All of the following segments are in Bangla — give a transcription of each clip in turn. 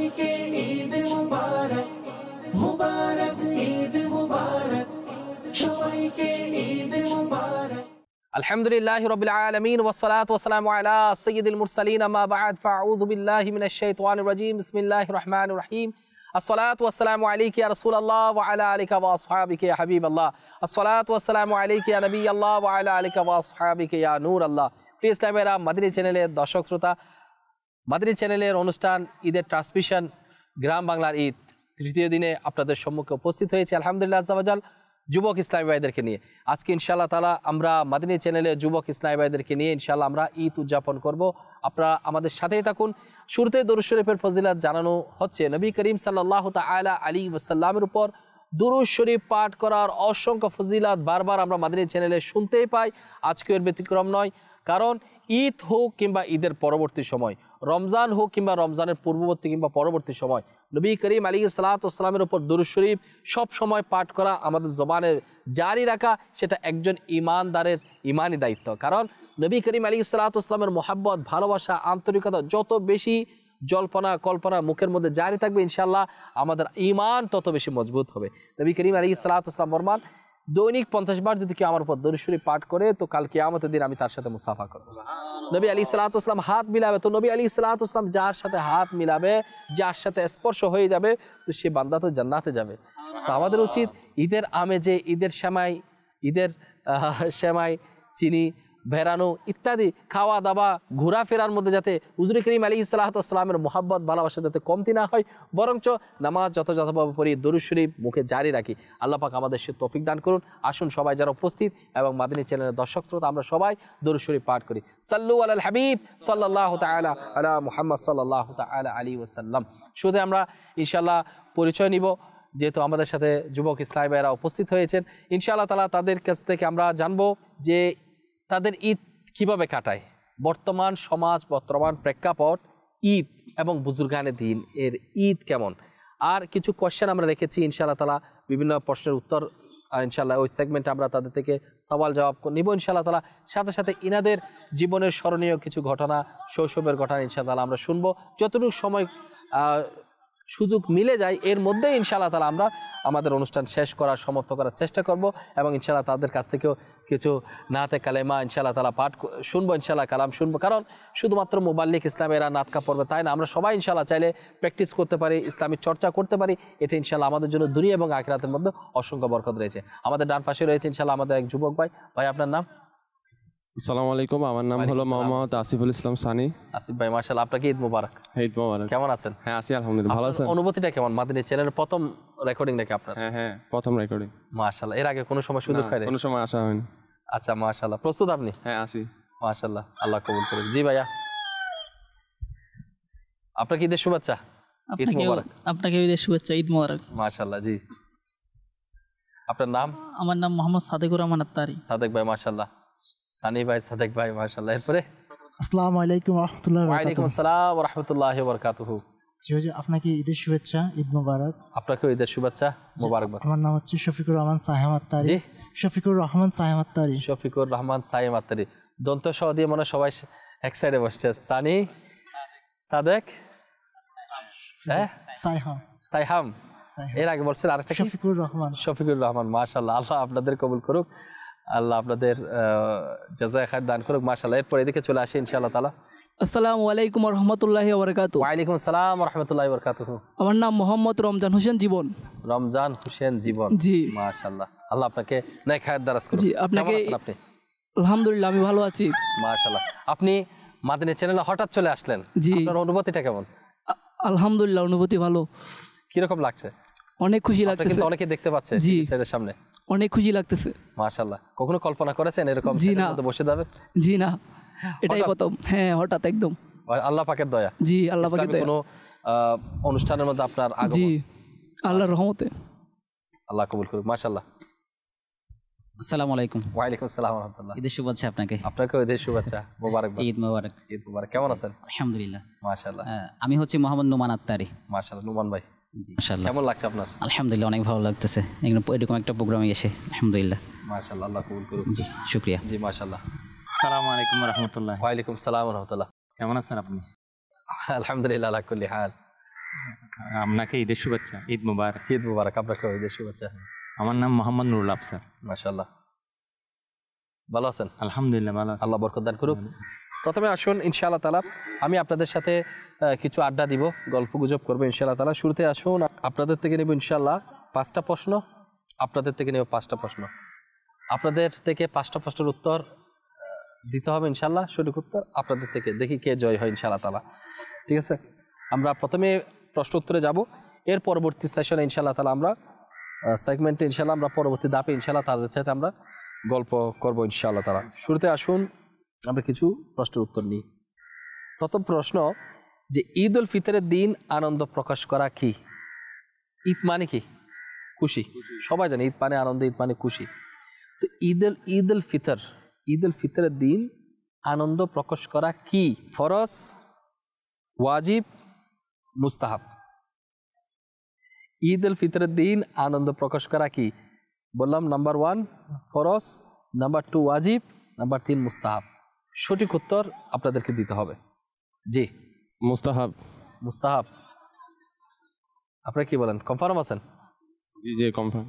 সবাইকে ঈদ মুবারক মুবারক ঈদ মুবারক সবাইকে ঈদ মুবারক الحمد لله رب العالمين والصلاة والسلام على سيد المرسلين أما بعد فأعوذ بالله من الشيطان الرجيم بسم الله الرحمن الرحيم الصلاة والسلام عليك يا رسول الله وعلى آلك وأصحابك يا حبيب الله الصلاة والسلام عليك يا نبي الله وعلى آلك وأصحابك يا نور الله প্রিয় ইসলামেরা মাদিনী চ্যানেলের দর্শক শ্রোতা মাদিনী চ্যানেলের অনুষ্ঠান ঈদের ট্রান্সমিশন, গ্রাম বাংলার ঈদ, তৃতীয় দিনে আপনাদের সম্মুখে উপস্থিত হয়েছে। আলহামদুলিল্লাহ আজাল যুবক ইসলামী ভাইদেরকে নিয়ে। আজকে ইনশাআল্লাহ তালা আমরা মাদিনী চ্যানেলে যুবক ইসলামী ভাইদেরকে নিয়ে ইনশাআল্লাহ আমরা ঈদ উদযাপন করব। আপনারা আমাদের সাথেই থাকুন। শুরুতে দরুদ শরীফের ফজিলাত জানানো হচ্ছে। নবী করিম সাল্লাহ তালা আলী ওসাল্লামের উপর দুরুদ শরীফ পাঠ করার অসংখ্য ফজিলাত বারবার আমরা মাদিনী চ্যানেলে শুনতেই পাই। আজকে এর ব্যতিক্রম নয়। কারণ ঈদ হোক কিংবা ঈদের পরবর্তী সময়, রমজান হোক কিংবা রমজানের পূর্ববর্তী কিংবা পরবর্তী সময়, নবী করিম আলী সালাতামের উপর দুরু শরীফ সব সময় পাঠ করা আমাদের জবানের জারি রাখা, সেটা একজন ইমানদারের ইমানই দায়িত্ব। কারণ নবী করিম আলী সালাতামের মোহাব্বত, ভালোবাসা, আন্তরিকতা যত বেশি জল্পনা, কল্পনা মুখের মধ্যে জারি থাকবে ইনশাল্লাহ আমাদের ইমান তত বেশি মজবুত হবে। নবী করিম আলী সালাতাম বরমান দৈনিক পঞ্চাশ বার যদি কেউ আমার উপর দরিশ্বরী পাঠ করে তো কালকে আমাদের দিন আমি তার সাথে মুসাফা করব। নবী আলী সালাতাম হাত মিলাবে। তো নবী আলী সালাতাম যার সাথে হাত মিলাবে যার সাথে স্পর্শ হয়ে যাবে তো সে বান্দা তো জান্নাতে যাবে। তো আমাদের উচিত ঈদের আমেজে ঈদের শ্যামাই ঈদের শ্যামাই চিনি ভেড়ানো ইত্যাদি খাওয়া দাওয়া ঘোরাফেরার মধ্যে যাতে উজরি করিম আলী সালাহাতামের মোহাব্বত, ভালোবাসা যাতে কমতি না হয়, বরঞ্চ নামাজ যথাযথভাবে পড়ি, দরুদ শরীফ মুখে জারি রাখি। আল্লাহ পাক আমাদের সে তফিক দান করুন। আসুন সবাই যারা উপস্থিত এবং মাদিনী চ্যানেলের দর্শক শ্রোতা, আমরা সবাই দরুদ শরীফ পাঠ করি। সাল্লু আল হাবিব সাল্লাহ তালা আলা মুহাম্মদ সাল্লাহ তালা আলী ওসাল্লাম শুধু আমরা ইনশাল্লাহ পরিচয় নিব। যেহেতু আমাদের সাথে যুবক ইসলাম ভাইয়েরা উপস্থিত হয়েছেন, ইনশাআল্লাহ তালা তাদের কাছ থেকে আমরা জানব যে তাদের ঈদ কীভাবে কাটায়? বর্তমান সমাজ, বর্তমান প্রেক্ষাপট, ঈদ এবং বুজুর্গানের দিন, এর ঈদ কেমন? আর কিছু কোয়েশ্চেন আমরা রেখেছি ইনশাআল্লাহ তালা বিভিন্ন প্রশ্নের উত্তর ইনশাল্লাহ ওই সেগমেন্টে আমরা তাদের থেকে সওয়াল জবাব নিব ইনশাআল্লাহ তালা সাথে সাথে ইনাদের জীবনের স্মরণীয় কিছু ঘটনা, শৈশবের ঘটনা ইনশাআল্লাহ আমরা শুনব। যতটুকু সময় সুযোগ মিলে যায়, এর মধ্যে ইনশাআল্লাহ তালা আমরা আমাদের অনুষ্ঠান শেষ করার, সমাপ্ত করার চেষ্টা করব এবং ইনশাআল্লাহ তাদের কাছ থেকেও কিছু নাতে কালেমা ইনশাআল্লাহ তালা পাঠ শুনব, ইনশাআল্লাহ কালাম শুনব। কারণ শুধুমাত্র মোবাল্লিক ইসলামেরা নাতকা পড়বে তাই না? আমরা সবাই ইনশাআল্লাহ চাইলে প্র্যাকটিস করতে পারি ইসলামিক চর্চা করতে পারি। এটা ইনশাআল্লাহ আমাদের জন্য দুনিয়া এবং আখরাতের মধ্যে অসংখ্য বরকত রয়েছে। আমাদের ডান পাশে রয়েছে ইনশাআল্লাহ আমাদের এক যুবক ভাই। ভাই, আপনার নাম? আসসালামু আলাইকুম আমার নাম হলো মোহাম্মদ আসিফুল ইসলাম সানি। আসিফ ভাই মাশাআল্লাহ আপনাকে ঈদ মুবারক। হেদ মোবারক। কেমন আছেন? হ্যাঁ আছি আলহামদুলিল্লাহ ভালো আছেন? আপনার অনুভূতিটা কেমন? মাদিনী চ্যানেলের প্রথম রেকর্ডিং নাকি আপনার? হ্যাঁ হ্যাঁ প্রথম রেকর্ডিং মাশাআল্লাহ এর আগে কোনো সময় সুযোগ হয় কোনো সময় আসা হয়নি। আচ্ছা মাশাআল্লাহ প্রস্তুত আপনি? হ্যাঁ আসি মাশাআল্লাহ আল্লাহ কবুল করুন জি ভাইয়া। আপনাকে ঈদের শুভেচ্ছা? ঈদ মোবারক। আপনাকে ঈদের শুভেচ্ছা ঈদ মোবারক। মাশাআল্লাহ জি। আপনার নাম? আমার নাম মোহাম্মদ সাদেকুর রহমান আত্তারি। সাদেক ভাই মাশাআল্লাহ। সানি ভাই সাদেক ভাই মাশাআল্লাহ। এরপরে? আসসালামু আলাইকুম রহমতুল্লাহ ওয়ালাইকুম আসসালাম ওয়া রাহমাতুল্লাহি ওয়া বারাকাতুহু জি হুজুর আপনাকে ঈদের শুভেচ্ছা ঈদ মোবারক। আপনাকেও ঈদের শুভেচ্ছা আমার নাম হচ্ছে শফিকুর রহমান সাহেম আত্তারি। শফিকুর রহমান সাহেম আত্তারি। শফিকুর রহমান আত্তারি। দন্ত সহ দিয়ে মনে সবাই এক সাইডে বসছে। সানি? সাদেক? হ্যাঁ? সাইহাম। সাইহাম। এর আগে বলছেন আরেকটা শফিকুর রহমান। শফিকুর রহমান মাশাল্লাহ আল্লাহ আপনাদের কবুল করুক। আল্লাহ আপনাদের জাজায় খার দান করুক মাশাল্লাহ এরপর এদিকে চলে আসে ইনশাআল্লাহ তালা আসসালামু আলাইকুম রহমতুল্লাহ বরকাত ওয়ালাইকুম আসসালাম রহমতুল্লাহ বরকাতুহু আমার নাম মোহাম্মদ রমজান হোসেন জীবন। রমজান হোসেন জীবন। জি। মাশাল্লাহ আল্লাহ আপনাকে নেক খায়ের দ্বারাজ করুন জি, আপনাকে- আপনি? আলহামদুলিল্লাহ আমি ভালো আছি। মাশাল্লাহ আপনি মাদিনী চ্যানেলে হঠাৎ চলে আসলেন। জি। আপনার অনুভূতিটা কেমন? আলহামদুলিল্লাহ অনুভূতি ভালো। কীরকম লাগছে? অনেক খুশি লাগছে কিন্তু অনেকে দেখতে পাচ্ছে জি। সামনে। অনেক খুশি লাগতেছে। মাশাল্লাহ কখনো কল্পনা করেছেন এরকম জি না। বসে যাবেন জি না। এটাই প্রথম। হ্যাঁ হঠাৎ একদম। আল্লাহ পাকের দয়া। জি আল্লাহ পাকের দয়া। কোনো অনুষ্ঠানের মধ্যে আপনার আগমন? জি আল্লাহর রহমতে। আল্লাহ কবুল করুক। মাশাল্লাহ আসসালামু আলাইকুম। ওয়ালাইকুম আসসালাম রহমতুল্লাহ ঈদের শুভেচ্ছা আপনাকে। আপনাকেও ঈদের শুভেচ্ছা। মোবারক ঈদ মোবারক। ঈদ মুবারক। কেমন আছেন? আলহামদুলিল্লাহ। মাশাল্লাহ আহ, আমি হচ্ছে মোহাম্মদ নুমান আত্তারি। মাশাল্লাহ নুমান ভাই। মাশাআল্লাহ কেমন লাগছে আপনার? আলহামদুলিল্লাহ অনেক ভালো লাগতেছে। এরকম এরকম একটা প্রোগ্রামে এসে আলহামদুলিল্লাহ। মাশাল্লাহ আল্লাহ কবুল করুক। জি শুক্রিয়া। জি মাশাল্লাহ সালামু আলাইকুম রহমতুল্লাহ। ওয়ালাইকুম সালাম রহমতুল্লাহ। কেমন আছেন আপনি? আলহামদুলিল্লাহ আলা কুল্লি হাল। আপনাকে ঈদের শুভেচ্ছা ঈদ মুবারক। ঈদ মুবারক আপনাকে ঈদের শুভেচ্ছা। আমার নাম মোহাম্মদ নুরুল আফসার। মাশাল্লাহ ভালো আছেন? আলহামদুলিল্লাহ ভালো আল্লাহ বরকত দান করুক। প্রথমে আসুন ইনশাআল্লাহ তালা আমি আপনাদের সাথে কিছু আড্ডা দিব, গল্প গুজব করব ইনশাআল্লাহ তালা শুরুতে আসুন, আপনাদের থেকে নেব ইনশাআল্লাহ পাঁচটা প্রশ্ন, আপনাদের থেকে নেব পাঁচটা প্রশ্ন। আপনাদের থেকে পাঁচটা প্রশ্নের উত্তর দিতে হবে ইনশাল্লাহ সঠিক উত্তর আপনাদের থেকে। দেখি কে জয় হয় ইনশাআল্লাহ তালা ঠিক আছে? আমরা প্রথমে প্রশ্ন উত্তরে যাব। এর পরবর্তী সেশনে ইনশাআল্লাহ তালা আমরা সেগমেন্টে ইনশাল্লাহ আমরা পরবর্তী দাপে ইনশাল্লাহ তাদের সাথে আমরা গল্প করব ইনশাআল্লাহ তালা শুরুতে আসুন আমরা কিছু প্রশ্নের উত্তর নিই। প্রথম প্রশ্ন, যে ঈদ উল ফিতরের দিন আনন্দ প্রকাশ করা কি? ঈদ মানে কি? খুশি। সবাই জানে ঈদ মানে আনন্দ, ঈদ মানে খুশি। তো ঈদ উল ঈদ উল ফিতর ঈদ উল ফিতরের দিন আনন্দ প্রকাশ করা কি? ফরজ, ওয়াজিব, মুস্তাহাব। ঈদ উল ফিতরের দিন আনন্দ প্রকাশ করা কি? বললাম নাম্বার ওয়ান ফরজ নাম্বার টু ওয়াজিব নাম্বার তিন মুস্তাহাব। সঠিক উত্তর আপনাদেরকে দিতে হবে। জি। মুস্তাহাব। মুস্তাহাব। আপনারা কি বলেন? কনফার্ম আছেন? জি জি কনফার্ম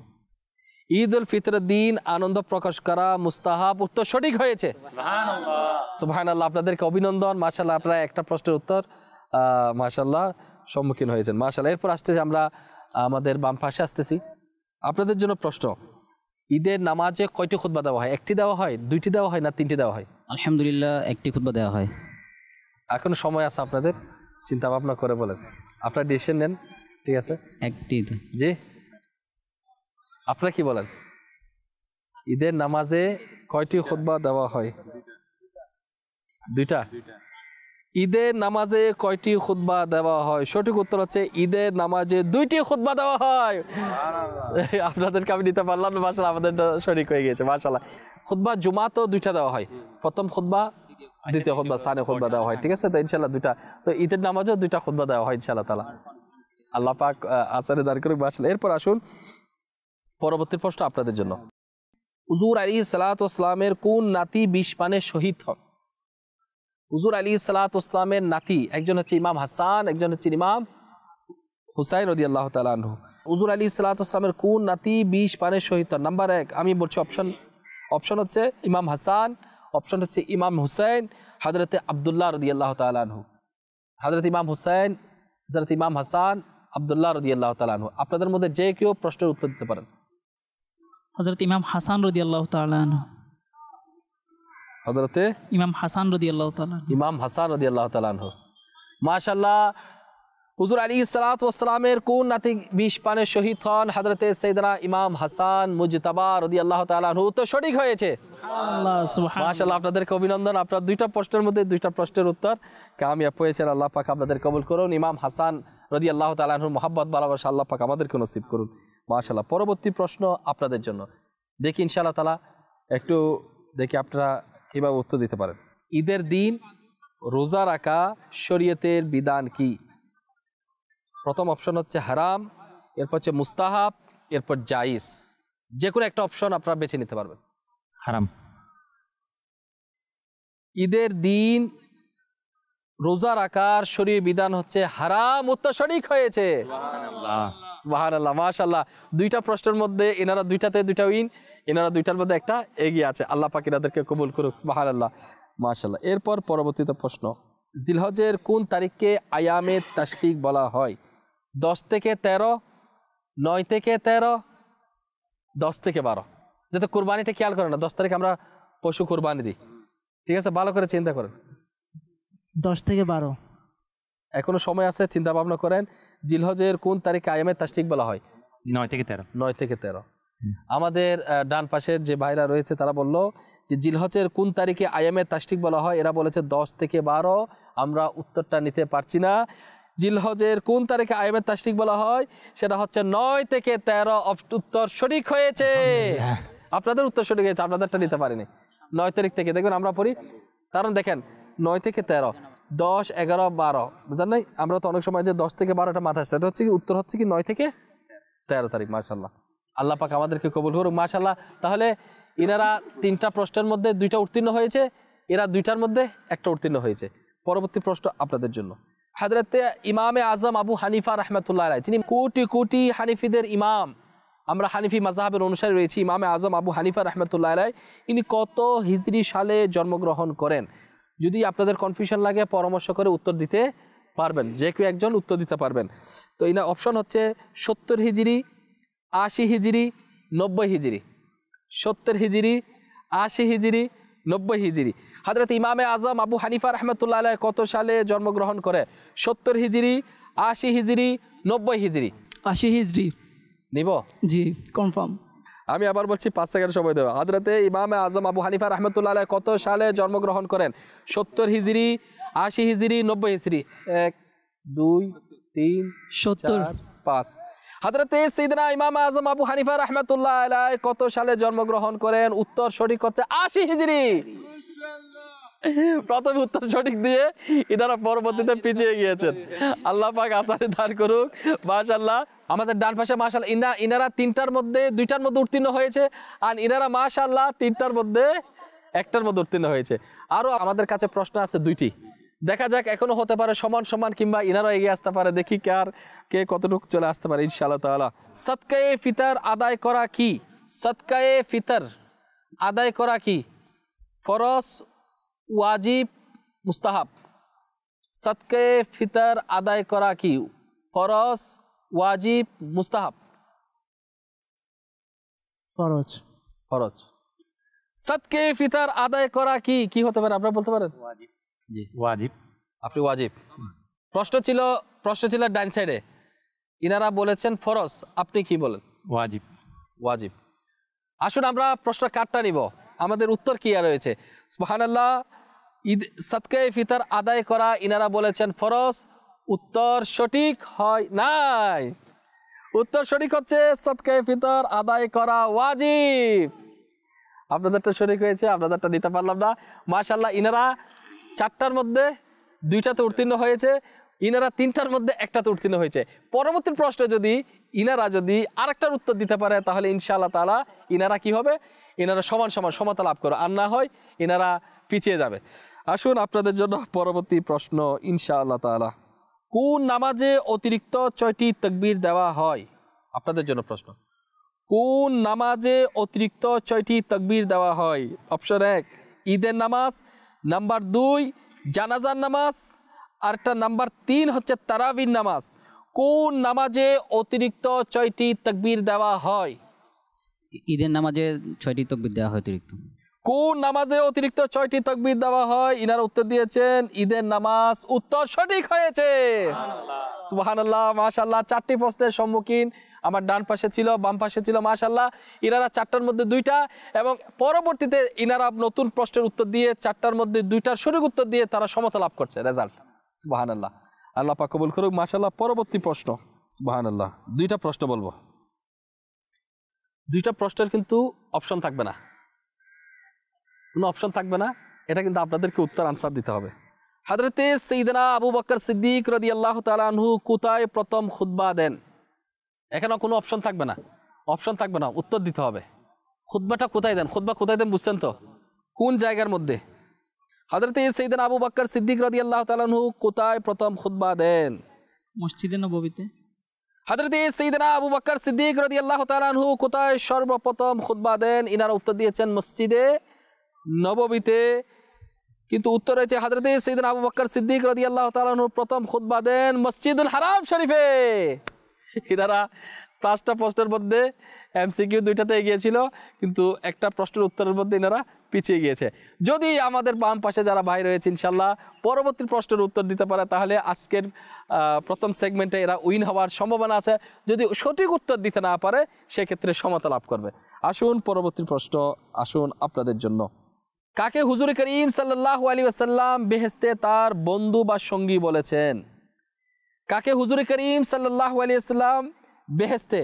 ঈদ উল ফিতরের দিন আনন্দ প্রকাশ করা মুস্তাহাব উত্তর সঠিক হয়েছে। সুবহান আল্লাহ আপনাদেরকে অভিনন্দন। মাশাল্লাহ আপনারা একটা প্রশ্নের উত্তর মাশাল্লাহ সম্মুখীন হয়েছেন। মাশাল্লাহ এরপর আসতেছি আমরা আমাদের বাম পাশে আসতেছি। আপনাদের জন্য প্রশ্ন ঈদের নামাজে কয়টি খুতবা দেওয়া হয়? একটি দেওয়া হয় দুইটি দেওয়া হয় না তিনটি দেওয়া হয়? আলহামদুলিল্লাহ একটি খুতবা দেওয়া হয়। এখন সময় আছে আপনাদের? চিন্তা ভাবনা করে বলেন। আপনার ডিসিশন নেন ঠিক আছে? একটি। জি। আপনারা কি বলেন? ঈদের নামাজে কয়টি খুতবা দেওয়া হয়? দুইটা? ঈদের নামাজে কয়টি খুতবা দেওয়া হয়? সঠিক উত্তর হচ্ছে ঈদের নামাজে দুইটি খুতবা দেওয়া হয়। আপনাদেরকে আমি নিতে পারলাম না মাসাল আমাদের সঠিক হয়ে গিয়েছে মাসাল্লাহ খুতবা জুমা তো দুইটা দেওয়া হয়। প্রথম খুতবা দ্বিতীয় খুতবা সানে খুতবা দেওয়া হয় ঠিক আছে? তো ইনশাল্লাহ দুইটা তো ঈদের নামাজেও দুইটা খুতবা দেওয়া হয় ইনশাল্লাহ তালা আল্লাহ পাক আচারে দাঁড় করে মাসাল এরপর আসুন পরবর্তী প্রশ্ন আপনাদের জন্য। হুজুর আলী সালাতামের কোন নাতি বিষ পানে শহীদ হন? হুজুর আলী সালাতামের নাতি, একজন হচ্ছে ইমাম হাসান, একজন হচ্ছে ইমাম হুসাইন রদি আল্লাহ তালু হুজুর আলী সালাতামের কোন নাতি বিষ পানের হন নাম্বার এক, আমি বলছি অপশন অপশন হচ্ছে ইমাম হাসান অপশন হচ্ছে ইমাম হুসাইন, হজরতে আবদুল্লাহ রদি আল্লাহ তালু হজরত ইমাম হুসাইন, হজরত ইমাম হাসান, আবদুল্লাহ রদি আল্লাহ তালু আপনাদের মধ্যে যে কেউ প্রশ্নের উত্তর দিতে পারেন। হজরত ইমাম হাসান রদি আল্লাহ তালান হজরতে ইমাম হাসান রদি আল্লাহ ইমাম হাসান রদি আল্লাহ তালানহ মাশাল্লাহ হুজুর আলী সালাতামের কোন নাতি বিষ পানে শহীদ হন? হজরতে সৈদনা ইমাম হাসান মুজতাবা রদি আল্লাহ তালানহু তো সঠিক হয়েছে। মাশাল্লাহ আপনাদেরকে অভিনন্দন। আপনার দুইটা প্রশ্নের মধ্যে দুইটা প্রশ্নের উত্তর কামিয়াব হয়েছেন আল্লাহ পাক আপনাদের কবুল করুন। ইমাম হাসান রদি আল্লাহ তালাহুর মোহাম্মদ ভালোবাসা আল্লাহ পাক আমাদেরকে নসিব করুন। মাশাল্লাহ পরবর্তী প্রশ্ন আপনাদের জন্য। দেখি ইনশাআল্লাহ তালা একটু দেখি আপনারা কীভাবে উত্তর দিতে পারেন। ঈদের দিন রোজা রাখা শরীয়তের বিধান কি? প্রথম অপশন হচ্ছে হারাম এরপর হচ্ছে মুস্তাহাব এরপর জাইস যে কোনো একটা অপশন আপনারা বেছে নিতে পারবেন। হারাম। ঈদের দিন রোজা রাখার শরীর বিধান হচ্ছে হারাম উত্তর সঠিক হয়েছে আল্লাহ মাশাল্লাহ দুইটা প্রশ্নের মধ্যে এনারা দুইটাতে দুইটা উইন। এনারা দুইটার মধ্যে একটা এগিয়ে আছে। আল্লাহ পাক এনাদেরকে কবুল করুক সুবাহান আল্লাহ মাশাল্লাহ এরপর পরবর্তীতে প্রশ্ন জিলহজের কোন তারিখকে আয়ামে তাশরিক বলা হয়? দশ থেকে তেরো নয় থেকে তেরো দশ থেকে বারো। যাতে কোরবানিটা খেয়াল করে না দশ তারিখ আমরা পশু কোরবানি দিই। ঠিক আছে? ভালো করে চিন্তা করেন। দশ থেকে বারো। এখনও সময় আছে চিন্তা ভাবনা করেন জিলহজের কোন তারিখে আয়ামে তাশরিক বলা হয়? নয় থেকে তেরো। নয় থেকে তেরো। আমাদের ডান পাশের যে ভাইরা রয়েছে তারা বলল যে জিলহজের কোন তারিখে আয়ামে তাশরিক বলা হয়? এরা বলেছে দশ থেকে বারো। আমরা উত্তরটা নিতে পারছি না। জিলহজের কোন তারিখে আয়ামে তাশরিক বলা হয়? সেটা হচ্ছে নয় থেকে তেরো। উত্তর সঠিক হয়েছে। আপনাদের উত্তর সঠিক হয়েছে আপনাদেরটা নিতে পারিনি। নয় তারিখ থেকে দেখবেন আমরা পড়ি। কারণ দেখেন নয় থেকে তেরো দশ এগারো বারো। বুঝলেন নাই? আমরা তো অনেক সময় যে দশ থেকে বারোটা মাথা আসছে এটা হচ্ছে কি উত্তর হচ্ছে কি নয় থেকে তেরো তারিখ মাশাল্লাহ আল্লাহ পাক আমাদেরকে কবুল করুক। মাশাল্লাহ তাহলে এনারা তিনটা প্রশ্নের মধ্যে দুইটা উত্তীর্ণ হয়েছে, এরা দুইটার মধ্যে একটা উত্তীর্ণ হয়েছে। পরবর্তী প্রশ্ন আপনাদের জন্য। হাজরতে ইমামে আজম আবু হানিফা রহমতুল্লাহ আলাই তিনি কোটি কোটি হানিফিদের ইমাম। আমরা হানিফি মাজাহাবের অনুসারে রয়েছি, ইমামে আজম আবু হানিফা রহমতুল্লাহ রায় ইনি কত হিজরি সালে জন্মগ্রহণ করেন? যদি আপনাদের কনফিউশন লাগে, পরামর্শ করে উত্তর দিতে পারবেন। যে কেউ একজন উত্তর দিতে পারবেন। তো ইনা অপশন হচ্ছে সত্তর হিজরি আশি হিজরি নব্বই হিজরি সত্তর হিজরি আশি হিজরি নব্বই হিজরি হাজরত ইমামে আজম আবু হানিফা রহমতুল্লাহ কত সালে জন্মগ্রহণ করে? সত্তর হিজরি আশি হিজরি নব্বই হিজরি আশি হিজড়ি। নিব? জি কনফার্ম আমি আবার বলছি পাঁচ সেকেন্ড সময় দেবো। হাজরতে ইমামে আজম আবু হানিফা রহমতুল্লাহ কত সালে জন্মগ্রহণ করেন? সত্তর হিজরি আশি হিজরি নব্বই হিজরি এক দুই তিন সত্তর। পাঁচ। হাজরতে সিদনা ইমাম আজম আবু হানিফা রহমতুল্লাহ আলাই কত সালে জন্মগ্রহণ করেন? উত্তর সঠিক হচ্ছে আশি হিজরি। প্রথম উত্তর সঠিক দিয়ে ইনারা পরবর্তীতে পিছিয়ে গিয়েছেন। আল্লাহ পাক আসারে দান করুক। মাশাল্লাহ আমাদের ডান পাশে মাশাল্লাহ ইনা, ইনারা তিনটার মধ্যে, দুইটার মধ্যে উত্তীর্ণ হয়েছে। আর ইনারা মাশাল্লাহ তিনটার মধ্যে, একটার মধ্যে উত্তীর্ণ হয়েছে। আরও আমাদের কাছে প্রশ্ন আছে দুইটি। দেখা যাক এখনও হতে পারে সমান সমান কিংবা ইনারও এগিয়ে আসতে পারে। দেখি কার কে কতটুকু চলে আসতে পারে ইনশাআল্লাহ তাআলা। সৎকায়ে ফিতর আদায় করা কি? সৎকায়ে ফিতর আদায় করা কি? ফরস ওয়াজিব মুস্তাহাব। সৎকে ফিতর আদায় করা কি? ফরস ওয়াজিব মুস্তাহাব। ফরজ। ফরজ। সৎকে ফিতর আদায় করা কি? কি হতে পারে আপনারা বলতে পারেন? ওয়াজিব। আপনি ওয়াজিব। প্রশ্ন ছিল প্রশ্ন ছিল ডাইন সাইডে। ইনারা বলেছেন ফরজ। আপনি কি বলেন? ওয়াজিব। ওয়াজিব। আসুন আমরা প্রশ্ন কাটটা নিব। আমাদের উত্তর কি আর রয়েছে? সুবহানাল্লাহ ঈদ সৎকে ফিতর আদায় করা ইনারা বলেছেন ফরজ। উত্তর সঠিক হয় নাই। উত্তর সঠিক হচ্ছে সৎকে ফিতর আদায় করা ওয়াজিব। আপনাদেরটা সঠিক হয়েছে আপনাদেরটা নিতে পারলাম না। মাশাল্লাহ ইনারা চারটার মধ্যে দুইটাতে উত্তীর্ণ হয়েছে, ইনারা তিনটার মধ্যে একটাতে উত্তীর্ণ হয়েছে। পরবর্তী প্রশ্ন যদি ইনারা যদি আরেকটার উত্তর দিতে পারে, তাহলে ইনশাআল্লাহ তালা ইনারা কি হবে? ইনারা সমান সমান সমতা লাভ করে আর না হয় ইনারা পিছিয়ে যাবে। আসুন আপনাদের জন্য পরবর্তী প্রশ্ন, ইনশাআল্লাহ তাআলা। কোন নামাজে অতিরিক্ত ছয়টি তকবির দেওয়া হয়? আপনাদের জন্য প্রশ্ন। কোন নামাজে অতিরিক্ত ছয়টি তকবির দেওয়া হয়? অপশন এক, ঈদের নামাজ। নাম্বার দুই, জানাজার নামাজ। আর একটা নাম্বার তিন হচ্ছে তারাবির নামাজ। কোন নামাজে অতিরিক্ত ছয়টি তকবির দেওয়া হয়? ঈদের নামাজে ছয়টি তকবির দেওয়া হয় অতিরিক্ত। কোন নামাজে অতিরিক্ত ছয়টি তকবীর দেওয়া হয়? ইনারা উত্তর দিয়েছেন ঈদের নামাজ উত্তর সঠিক হয়েছে। সুবহানাল্লাহ। মাশাল্লাহ চারটি প্রশ্নের সম্মুখীন। আমার ডান পাশে ছিল বাম পাশে ছিল মাশাল্লাহ ইনারা চারটার মধ্যে দুইটা এবং পরবর্তীতে ইনারা নতুন প্রশ্নের উত্তর দিয়ে চারটার মধ্যে দুইটার সঠিক উত্তর দিয়ে তারা সমতা লাভ করছে। রেজাল্ট সুবহানাল্লাহ। আল্লাহ পাক কবুল করুক মাশাল্লাহ পরবর্তী প্রশ্ন সুবহানাল্লাহ। দুইটা প্রশ্ন বলব। দুইটা প্রশ্নের কিন্তু অপশন থাকবে না। কোনো অপশন থাকবে না। এটা কিন্তু আপনাদেরকে উত্তর আনসার দিতে হবে। হাজরতে সঈদনা আবু বকর সিদ্দিক রদি আল্লাহ তালানহু কোথায় প্রথম খুতবা দেন? এখানে কোনো অপশন থাকবে না। অপশন থাকবে না উত্তর দিতে হবে। খুতবাটা কোথায় দেন? খুতবা কোথায় দেন বুঝছেন তো? কোন জায়গার মধ্যে? হাজরতে সঈদনা আবু বকর সিদ্দিক রদি আল্লাহ তালানহু কোথায় প্রথম খুতবা দেন? মসজিদে নববীতে। হাজরতে সঈদনা আবু বকর সিদ্দিক রদি আল্লাহ তালানহু কোথায় সর্বপ্রথম খুতবা দেন? ইনারা উত্তর দিয়েছেন মসজিদে নববীতে কিন্তু উত্তর রয়েছে হাজরতে সঈদিন আবু বকর সিদ্দিক রদি আল্লাহ তালানুর প্রথম খুতবা দেন মসজিদুল হারাম শরীফে। এনারা পাঁচটা প্রশ্নের মধ্যে এমসিকিউ দুইটাতে এগিয়েছিল, কিন্তু একটা প্রশ্নের উত্তরের মধ্যে এনারা পিছিয়ে গিয়েছে। যদি আমাদের বাম পাশে যারা ভাই রয়েছে ইনশাল্লাহ পরবর্তী প্রশ্নের উত্তর দিতে পারে, তাহলে আজকের প্রথম সেগমেন্টে এরা উইন হওয়ার সম্ভাবনা আছে। যদি সঠিক উত্তর দিতে না পারে, সেক্ষেত্রে সমতা লাভ করবে। আসুন, পরবর্তী প্রশ্ন, আসুন আপনাদের জন্য। কাকে হুজুর করিম সাল্লাহ আলী আসাল্লাম বেহেস্তে তার বন্ধু বা সঙ্গী বলেছেন? কাকে হুজুর করিম সাল্লাহ আলী আসাল্লাম বেহেস্তে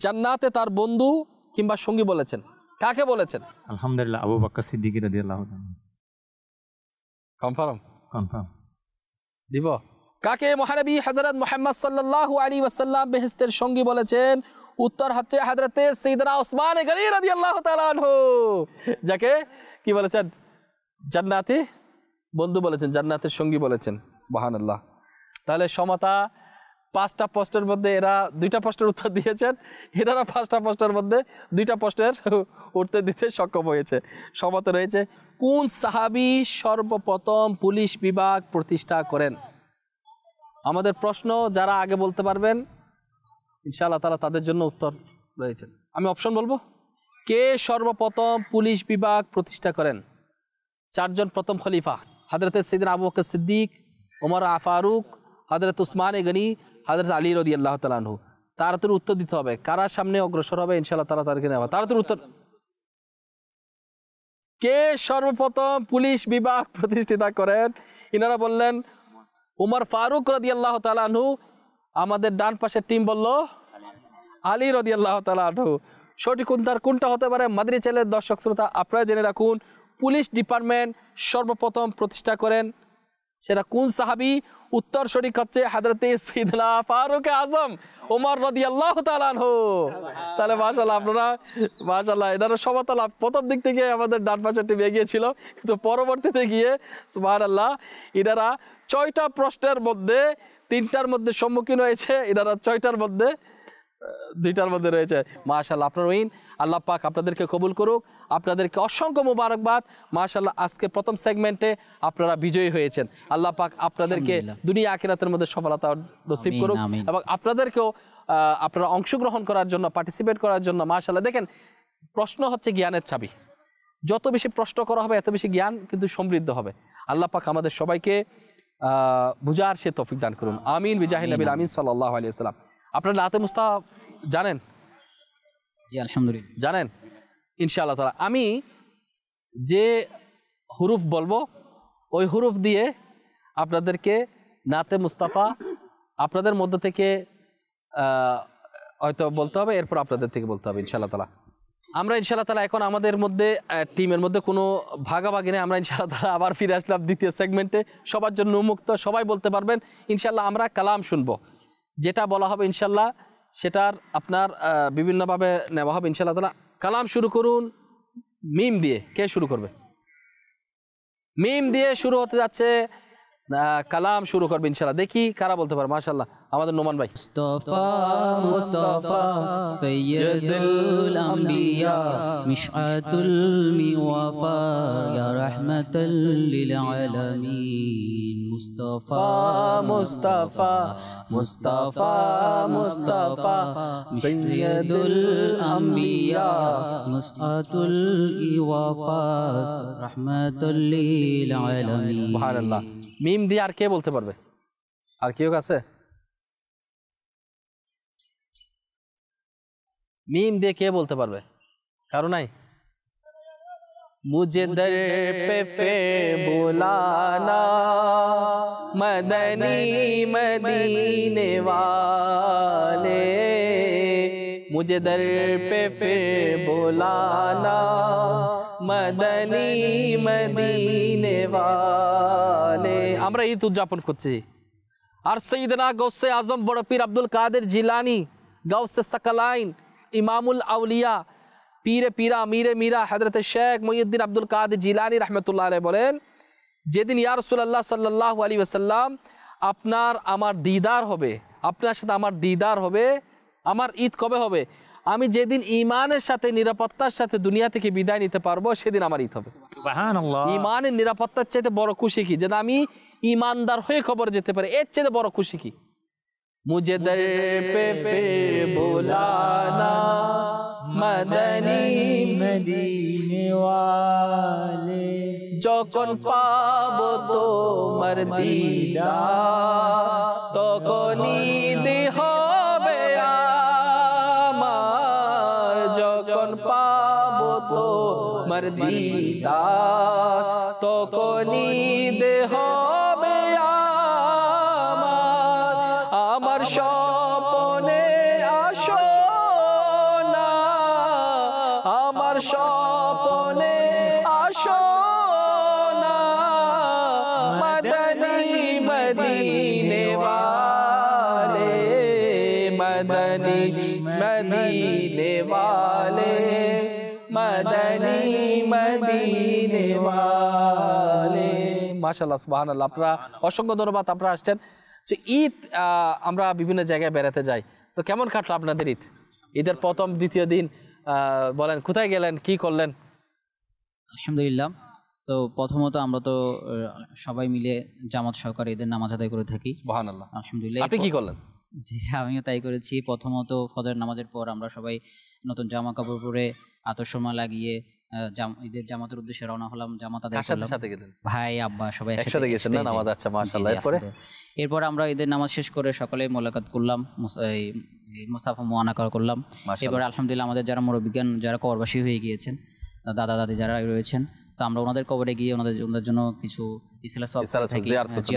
জান্নাতে তার বন্ধু কিংবা সঙ্গী বলেছেন? কাকে বলেছেন? আলহামদুলিল্লাহ আবু বাক্কা সিদ্দিকি রাদি আল্লাহ কনফার্ম? কনফার্ম। দিব। কাকে মহানবী হজরত মোহাম্মদ সাল্লাহ আলী ওয়াসাল্লাম বেহেস্তের সঙ্গী বলেছেন? উত্তর হচ্ছে হাজরতে সৈদনা ওসমান গনি রাদি আল্লাহ তালানহু যাকে কি বলেছেন? জান্নাতে? বন্ধু বলেছেন জান্নাতের সঙ্গী বলেছেন। সুবাহান আল্লাহ তাহলে সমতা পাঁচটা প্রশ্নের মধ্যে এরা দুইটা প্রশ্নের উত্তর দিয়েছেন। এনারা পাঁচটা প্রশ্নের মধ্যে দুইটা প্রশ্নের উত্তর দিতে সক্ষম হয়েছে। সমতা রয়েছে কোন সাহাবি সর্বপ্রথম পুলিশ বিভাগ প্রতিষ্ঠা করেন? আমাদের প্রশ্ন যারা আগে বলতে পারবেন ইনশাআল্লাহ তারা তাদের জন্য উত্তর রয়েছেন আমি অপশন বলব? কে সর্বপ্রথম পুলিশ বিভাগ প্রতিষ্ঠা করেন? চারজন প্রথম খলিফা হাজরত সিদ্দিন আবু বকর সিদ্দিক, ওমর আ ফারুক হাজরত উসমান গনি হাজরত আলী রদি আল্লাহ তালানহু তাড়াতাড়ি উত্তর দিতে হবে। কারা সামনে অগ্রসর হবে ইনশাল্লাহ তারা তাদেরকে নেওয়া তাড়াতাড়ি উত্তর কে সর্বপ্রথম পুলিশ বিভাগ প্রতিষ্ঠিতা করেন? ইনারা বললেন উমর ফারুক রদি আল্লাহ তালানহু আমাদের ডান পাশের টিম বলল, আলী রদি আল্লাহ তালানহু সঠিক কোনটার কোনটা হতে পারে মাদ্রি চ্যানেলের দর্শক শ্রোতা, আপনারা জেনে রাখুন, পুলিশ ডিপার্টমেন্ট সর্বপ্রথম প্রতিষ্ঠা করেন সেটা কোন সাহাবি? উত্তর শরিক হচ্ছে হাজরতে সিদনা ফারুক আজম ওমর রদি আল্লাহ তালানহু তাহলে মাশাল্লাহ আপনারা মাশাল্লাহ এনারা সমতলা প্রথম দিক থেকে আমাদের ডান পাশের টিম কিন্তু পরবর্তীতে গিয়ে সুবাহ আল্লাহ এনারা ছয়টা প্রশ্নের মধ্যে তিনটার মধ্যে সম্মুখীন হয়েছে, এনারা ছয়টার মধ্যে দুইটার মধ্যে রয়েছে। মাশাল্লাহ আপনার ওইন আল্লাহ পাক আপনাদেরকে কবুল করুক। আপনাদেরকে অসংখ্য মুবারকবাদ। মাশাল্লাহ আজকে প্রথম সেগমেন্টে আপনারা বিজয়ী হয়েছেন। আল্লাহ পাক আপনাদেরকে দুনিয়া আখিরাতের মধ্যে সফলতা নসিব করুক এবং আপনাদেরকেও আপনারা অংশগ্রহণ করার জন্য পার্টিসিপেট করার জন্য মাশাল্লাহ দেখেন প্রশ্ন হচ্ছে জ্ঞানের চাবি। যত বেশি প্রশ্ন করা হবে এত বেশি জ্ঞান কিন্তু সমৃদ্ধ হবে। আল্লাহ পাক আমাদের সবাইকে আহ, বুঝার সে তৌফিক দান করুন। আমিন বিজাহিন আমিন সাল্লাহ আলিয়া সাল্লাম আপনার নাতে মুস্তা জানেন? জি আলহামদুলিল্লাহ। জানেন? ইনশাআল্লাহ তালা আমি যে হুরুফ বলব ওই হুরুফ দিয়ে আপনাদেরকে নাতে মুস্তাফা আপনাদের মধ্য থেকে হয়তো বলতে হবে এরপর আপনাদের থেকে বলতে হবে ইনশাআল্লাহ তালা আমরা ইনশাআল্লাহ তালা এখন আমাদের মধ্যে টিমের মধ্যে কোনো ভাগাভাগি নেই। আমরা ইনশাআল্লাহ তালা আবার ফিরে আসলাম দ্বিতীয় সেগমেন্টে সবার জন্য উন্মুক্ত সবাই বলতে পারবেন ইনশাআল্লাহ আমরা কালাম শুনব। যেটা বলা হবে ইনশাল্লাহ, সেটার আপনার বিভিন্নভাবে নেওয়া হবে ইনশাল্লাহ তালা। কালাম শুরু করুন, মিম দিয়ে। কে শুরু করবে? মিম দিয়ে শুরু হতে যাচ্ছে কালাম শুরু করবে ইনশাল্লাহ দেখি কারা বলতে পারে মাশাল্লাহ আমাদের নোমান ভাই। মুস্তফা মুস্তফা সৈয়দুল আম্বিয়া মিশআতুল মিওয়াফা ইয়া রাহমাতাল লিল আলামিন। মুস্তফা মুস্তাফা মুস্তাফা মুস্তাফা সৈয়দুল আম্বিয়া মিশআতুল ইওয়াফা রাহমাতাল লিল আলামিন। সুবহানাল্লাহ। মিম দিয়ে আর কে বলতে পারবে? আর কেউ আছে میم دے کے بولتے پر بے کارو نہیں مجھے در پہ فے بولانا مدنی مدینے والے مجھے در پہ پھر بلانا مدنی مدینے والے۔ امرہ یہ تجاپن خود سے اور سیدنا گوس اعظم بڑا پیر عبد القادر جیلانی گوس سکلائن، امام الاولیاء، پیر پیرا امیر میرا، حضرت شیخ محی الدین عبد القادر جیلانی رحمت اللہ علیہ بولین۔ صلی اللہ রসুল্লাহ সাল্লাহ আলী ওসাল্লাম আপনার আমার দিদার হবে আপনার সাথে আমার দিদার হবে আমার ঈদ কবে হবে? আমি যেদিন ইমানের সাথে নিরাপত্তার সাথে দুনিয়া থেকে বিদায় নিতে পারব সেদিন আমার ঈদ হবে। ইমানের নিরাপত্তার চাইতে বড় খুশি কি? যেন আমি ইমানদার হয়ে খবর যেতে পারি এর চাইতে বড় খুশি কি? দর পে মদনী মদিনে যখন পাবো তোমার দিদার তখন ঈদ তোমার দিদার তখন ঈদ হবে আমার আমার স্বপনে আসো না আমার স্বপনে আসো না মদনী মদিনে वाले মদনী মদিনে वाले মদনী মদিনে वाले মাশাআল্লাহ সুবহানাল্লাহ। আপনারা অসংখ্য ধন্যবাদ আপনারা আসছেন। তো ঈদ আমরা বিভিন্ন জায়গায় বেড়াতে যাই। তো কেমন কাটলো আপনাদের ঈদ? ঈদের প্রথম দ্বিতীয় দিন বলেন কোথায় গেলেন কি করলেন? আলহামদুলিল্লাহ। তো প্রথমত আমরা তো সবাই মিলে জামাত সহকারে ঈদের নামাজ আদায় করে থাকি। আলহামদুলিল্লাহ। আপনি কি করলেন? জি আমিও তাই করেছি। প্রথমত ফজর নামাজের পর আমরা সবাই নতুন জামা কাপড় পরে আতসমা লাগিয়ে ঈদের জামাতের উদ্দেশ্যে রওনা হলাম জামাত আদায় করলাম। ভাই আব্বা সবাই একসাথে গেছেন না? নামাজ আচ্ছা মাশাআল্লাহ। এরপরে। এরপর আমরা ঈদের নামাজ শেষ করে সকলে মোলাকাত করলাম মুসাফা মোয়ানাকার করলাম। এবার আলহামদুলিল্লাহ আমাদের যারা মুরব্বিজ্ঞান যারা করবাসী হয়ে গিয়েছেন দাদা দাদি যারা রয়েছেন তো আমরা ওনাদের কবরে গিয়ে ওনাদের ওনাদের জন্য কিছু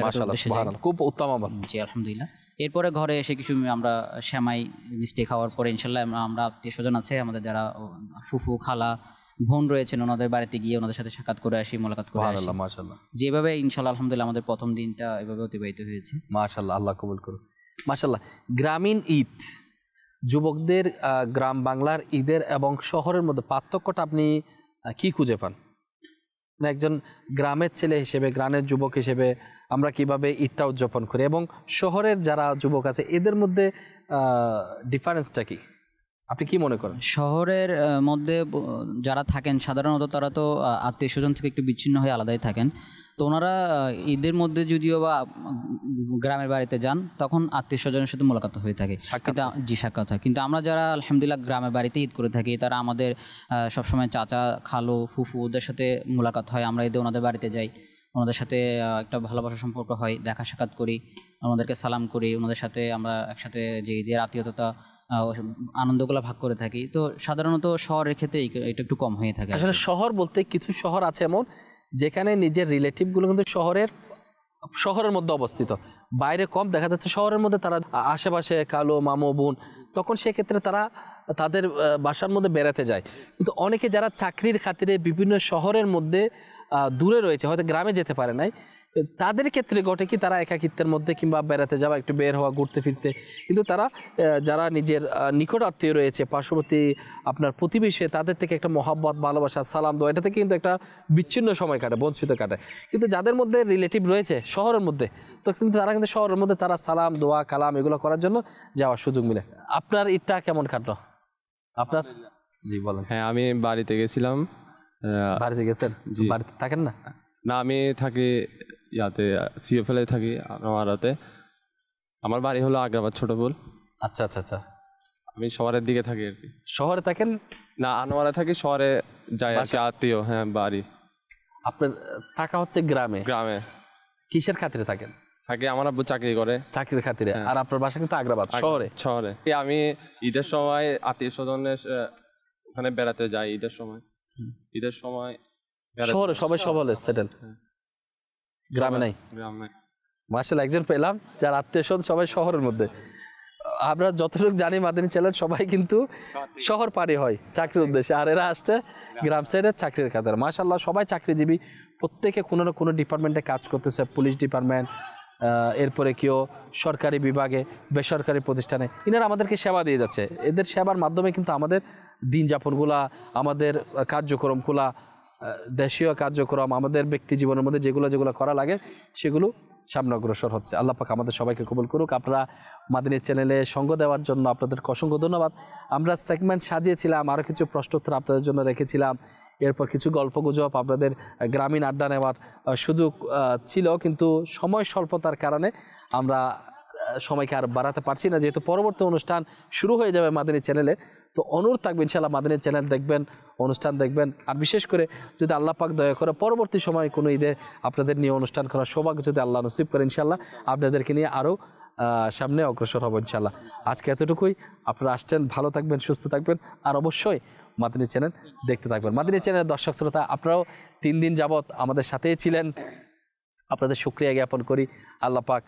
মাশাআল্লাহ খুব উত্তম জি আলহামদুলিল্লাহ। এরপরে ঘরে এসে কিছু আমরা শ্যামাই মিষ্টি খাওয়ার পরে ইনশাল্লাহ আমরা আত্মীয় স্বজন আছে আমাদের যারা ফুফু খালা বোন রয়েছেন ওনাদের বাড়িতে গিয়ে ওনাদের সাথে সাক্ষাৎ করে আসি মোলাকাত করে আসি। মাশাআল্লাহ। যেভাবে ইনশাল্লাহ আলহামদুলিল্লাহ আমাদের প্রথম দিনটা এভাবে অতিবাহিত হয়েছে। মাশাল্লাহ আল্লাহ কবুল করুন মাশাল্লাহ গ্রামীণ ঈদ যুবকদের গ্রাম বাংলার ঈদের এবং শহরের মধ্যে পার্থক্যটা আপনি কি খুঁজে পান? মানে একজন গ্রামের ছেলে হিসেবে, গ্রামের যুবক হিসেবে আমরা কীভাবে ঈদটা উদযাপন করি? এবং শহরের যারা যুবক আছে, এদের মধ্যে ডিফারেন্সটা কি? আপনি কি মনে করেন? শহরের মধ্যে যারা থাকেন, সাধারণত তারা তো আত্মীয় স্বজন থেকে একটু বিচ্ছিন্ন হয়ে আলাদাই থাকেন। তো ওনারা ঈদের মধ্যে যদিও বা গ্রামের বাড়িতে যান তখন আত্মীয় স্বজনের সাথে মোলাকাত হয়ে থাকে। কিন্তু জি সাক্ষাৎ হয়। কিন্তু আমরা যারা আলহামদুলিল্লাহ গ্রামের বাড়িতে ঈদ করে থাকি তারা আমাদের সবসময় চাচা খালো ফুফু ওদের সাথে মোলাকাত হয়। আমরা ঈদে ওনাদের বাড়িতে যাই। ওনাদের সাথে একটা ভালোবাসা সম্পর্ক হয় দেখা সাক্ষাৎ করি ওনাদেরকে সালাম করি ওনাদের সাথে আমরা একসাথে যে ঈদের আত্মীয়তা আনন্দগুলো ভাগ করে থাকি। তো সাধারণত শহরের ক্ষেত্রে এটা একটু কম হয়ে থাকে আসলে শহর বলতে কিছু শহর আছে এমন যেখানে নিজের রিলেটিভগুলো কিন্তু শহরের শহরের মধ্যে অবস্থিত। বাইরে কম দেখা যাচ্ছে শহরের মধ্যে তারা আশেপাশে কালো মামো বোন, তখন সেক্ষেত্রে তারা তাদের বাসার মধ্যে বেড়াতে যায়। কিন্তু অনেকে যারা চাকরির খাতিরে বিভিন্ন শহরের মধ্যে দূরে রয়েছে, হয়তো গ্রামে যেতে পারে নাই তাদের ক্ষেত্রে ঘটে কি তারা একাকিত্বের মধ্যে কিংবা বেড়াতে যাওয়া একটু বের হওয়া ঘুরতে ফিরতে। কিন্তু তারা যারা নিজের নিকট আত্মীয় রয়েছে পার্শ্ববর্তী আপনার প্রতিবেশী তাদের থেকে একটা মহাব্বত ভালোবাসা সালাম দেওয়া এটা থেকে কিন্তু একটা বিচ্ছিন্ন সময় কাটে বঞ্চিত কাটে। কিন্তু যাদের মধ্যে রিলেটিভ রয়েছে শহরের মধ্যে তো কিন্তু তারা কিন্তু শহরের মধ্যে তারা সালাম দোয়া কালাম এগুলো করার জন্য যাওয়ার সুযোগ মিলে। আপনার ঈদটা কেমন কাটলো? আপনার? জি বলেন। হ্যাঁ আমি বাড়িতে গেছিলাম। আহ, বাড়িতে গেছেন? বাড়িতে থাকেন না? না আমি থাকি ইয়াতে সিএফএলে থাকি আনোয়ারাতে আমার বাড়ি হলো আগ্রাবাদ ছোটপুল আচ্ছা আচ্ছা আচ্ছা। আমি শহরের দিকে থাকি আর কি। শহরে থাকেন? না আনোয়ারা থাকি শহরে যাই আসি আত্মীয় হ্যাঁ বাড়ি। আপনার থাকা হচ্ছে গ্রামে? গ্রামে। কিসের খাতিরে থাকেন? থাকি আমার আব্বু চাকরি করে। চাকরির খাতিরে। আর আপনার বাসা কিন্তু আগ্রাবাদ শহরে? শহরে। আমি ঈদের সময় আত্মীয় স্বজনের ওখানে বেড়াতে যাই ঈদের সময়। ঈদের সময় শহরে সবাই সবলে সেটেল গ্রামে নাই? মার্শাল একজন পেলাম যার আত্মীয় স্বজন সবাই শহরের মধ্যে। আমরা যতটুকু জানি মাদানী চ্যানেল সবাই কিন্তু শহর পাড়ি হয় চাকরির উদ্দেশ্যে। আর এরা আসছে গ্রাম। সাইডে চাকরির কাতার মাশাল্লাহ সবাই চাকরিজীবী। প্রত্যেকে কোনো না কোনো ডিপার্টমেন্টে কাজ করতেছে। পুলিশ ডিপার্টমেন্ট এরপরে কেউ সরকারি বিভাগে বেসরকারি প্রতিষ্ঠানে। ইনারা আমাদেরকে সেবা দিয়ে যাচ্ছে। এদের সেবার মাধ্যমে কিন্তু আমাদের দিন যাপনগুলা আমাদের কার্যক্রমগুলা দেশীয় কার্যক্রম, আমাদের ব্যক্তি জীবনের মধ্যে যেগুলো যেগুলো করা লাগে, সেগুলো সামনে অগ্রসর হচ্ছে। আল্লাহ পাক আমাদের সবাইকে কবুল করুক। আপনারা মাদিনী চ্যানেলে সঙ্গ দেওয়ার জন্য আপনাদের অসংখ্য ধন্যবাদ। আমরা সেগমেন্ট সাজিয়েছিলাম আরও কিছু প্রশ্নোত্তর আপনাদের জন্য রেখেছিলাম। এরপর কিছু গল্প গুজব আপনাদের গ্রামীণ আড্ডা নেওয়ার সুযোগ ছিল। কিন্তু সময় স্বল্পতার কারণে আমরা সময়কে আর বাড়াতে পারছি না। যেহেতু পরবর্তী অনুষ্ঠান শুরু হয়ে যাবে মাদিনী চ্যানেলে, তো অনুরোধ থাকবে ইনশাল্লাহ মাদিনী চ্যানেল দেখবেন, অনুষ্ঠান দেখবেন। আর বিশেষ করে যদি আল্লাহ পাক দয়া করে পরবর্তী সময় কোনো ঈদে আপনাদের নিয়ে অনুষ্ঠান করার সৌভাগ্য যদি আল্লাহ নসিব করে ইনশাল্লাহ আপনাদেরকে নিয়ে আরও সামনে অগ্রসর হব ইনশাল্লাহ আজকে এতটুকুই। আপনারা আসছেন, ভালো থাকবেন, সুস্থ থাকবেন। আর অবশ্যই মাদিনী চ্যানেল দেখতে থাকবেন। মাদিনী চ্যানেলের দর্শক শ্রোতা, আপনারাও তিন দিন যাবৎ আমাদের সাথেই ছিলেন। আপনাদের শুক্রিয়া জ্ঞাপন করি। আল্লাহ পাক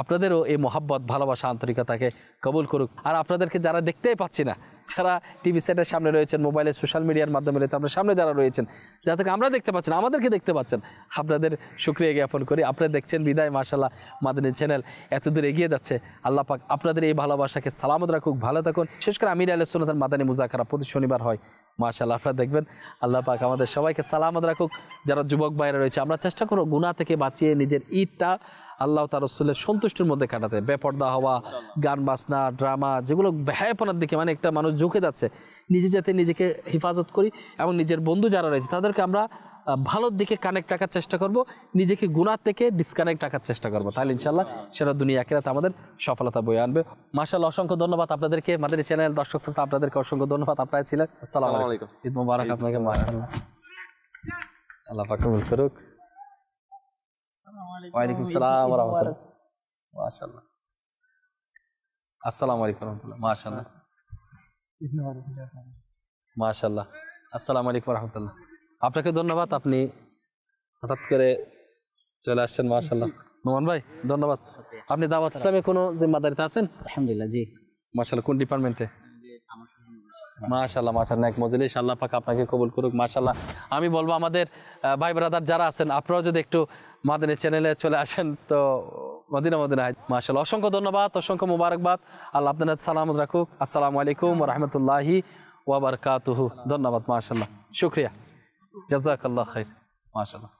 আপনাদেরও এই মহাব্বত, ভালোবাসা, আন্তরিকতাকে কবুল করুক। আর আপনাদেরকে যারা দেখতেই পাচ্ছি না, যারা টিভি সেটের সামনে রয়েছেন, মোবাইলে, সোশ্যাল মিডিয়ার মাধ্যমে রয়েছে আপনার সামনে যারা রয়েছেন যাদেরকে আমরা দেখতে পাচ্ছেন আমাদেরকে দেখতে পাচ্ছেন, আপনাদের শুক্রিয়া জ্ঞাপন করি। আপনারা দেখছেন বিদায় মাশাল্লাহ মাদানী চ্যানেল। এতদূর এগিয়ে যাচ্ছে, আল্লাহ পাক আপনাদের এই ভালোবাসাকে সালামত রাখুক, ভালো থাকুন। শেষ করে আমির আলহ সুলতান মাদানী মুজাকারা, প্রতি শনিবার হয়। মাশাল্লাহ আপনারা দেখবেন, আল্লাহ পাক আমাদের সবাইকে সালামত রাখুক। যারা যুবক বাইরে রয়েছে, আমরা চেষ্টা করব গুণা থেকে বাঁচিয়ে নিজের ঈদটা আল্লাহ তার রসুলের সন্তুষ্টির মধ্যে কাটাতে। বেপর্দা হওয়া গান বাজনা ড্রামা যেগুলো ব্যয়াপনার দিকে মানে একটা মানুষ ঝুঁকে যাচ্ছে নিজে যাতে নিজেকে হেফাজত করি এবং নিজের বন্ধু যারা রয়েছে তাদেরকে আমরা ভালোর দিকে কানেক্ট রাখার চেষ্টা করব নিজেকে গুণার থেকে ডিসকানেক্ট রাখার চেষ্টা করব। তাহলে ইনশাল্লাহ সেটা দুনিয়া আখিরাতে আমাদের সফলতা বয়ে আনবে। মাশাআল্লাহ অসংখ্য ধন্যবাদ আপনাদেরকে আমাদের চ্যানেল দর্শক শ্রোতা আপনাদেরকে অসংখ্য ধন্যবাদ আপনারা ছিলেন। আসসালামু আসসালামু আলাইকুম। আলাইকুম। ঈদ মোবারক আপনাকে মাশাআল্লাহ। আল্লাহ পাক করুক। ওয়ালাইকুম সালাম ওয়া রাহমাতুল্লাহ মাশাআল্লাহ। আসসালামু আলাইকুম ওয়া রাহমাতুল্লাহ মাশাআল্লাহ। মাশাআল্লাহ। আসসালামু আলাইকুম রাহমাতুল্লাহ আপনাকে ধন্যবাদ আপনি হঠাৎ করে চলে আসছেন মাশাআল্লাহ। নোমান ভাই ধন্যবাদ। আপনি দাওয়াত ইসলামে কোনো জিম্মাদারিতে আছেন? আলহামদুলিল্লাহ জি। মাশাআল্লাহ কোন ডিপার্টমেন্টে? মাশাআল্লাহ মাশাআল্লাহ এক মজলিস আল্লাহ পাক আপনাকে কবুল করুক মাশাআল্লাহ। আমি বলব আমাদের ভাই ব্রাদার যারা আছেন আপনারাও যদি একটু মাদিনী চ্যানেলে চলে আসেন। তো মদিনা মদিনা মাসাল অসংখ্য ধন্যবাদ, অসংখ্য মুবারকবাদ। আল্লাহ আপনার সালামত রাখুক। আসসালামু আলাইকুম রহমতুল্লাহি ওবরকাতুহ ধন্যবাদ মার্শাল্লাহ শুক্রিয়া। জজাকাল্লা খাই মার্শাল্লাহ